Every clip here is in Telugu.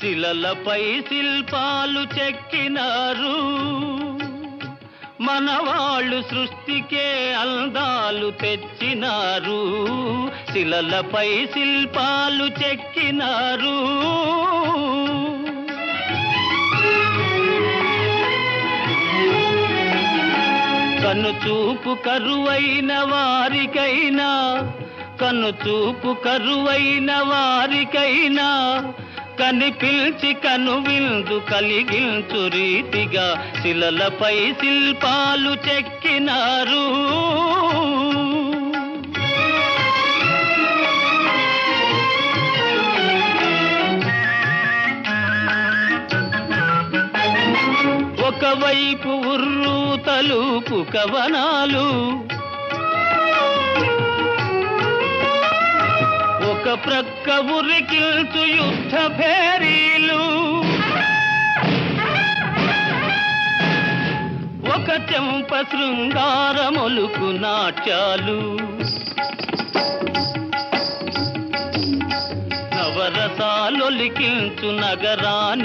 శిలలపై శిల్పాలు చెక్కినారు. మనవాళ్ళు సృష్టికే అందాలు తెచ్చినారు. శిలలపై శిల్పాలు చెక్కినారు. కన్ను చూపు కరువైన వారికైనా కన్ను చూపు కరువైన వారికైనా కనిపిల్చి కను విందు కలిగించు రీతిగా శిలలపై శిల్పాలు చెక్కినారు. ఒకవైపు ఉర్రు తలుపు కవనాలు ఒక ప్రక్క ఉరికిల్చు యుద్ధ భేరీలు. ఒక చెంప శృంగారములుకు నాట్యాలు. నవరసాలొలికించు నగరానికొచ్చాము.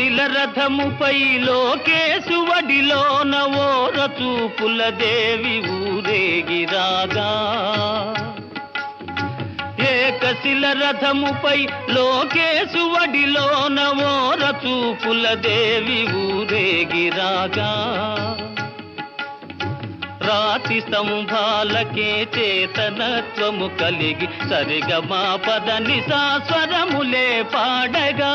ఏకశిల రథముపై లోకేశువడిలోన ఓర చూపుల దేవి ఊరేగి ఊరేగిరాగా ఏకశిల రథముపై లోకేశువడిలోన ఓర చూపుల దేవి ఊరేగి ఊరేగిరాగా రాతి స్తంభాలకే చేతనత్వము కలిగి సరిగమా పదని సాస్వరములే పాడగా.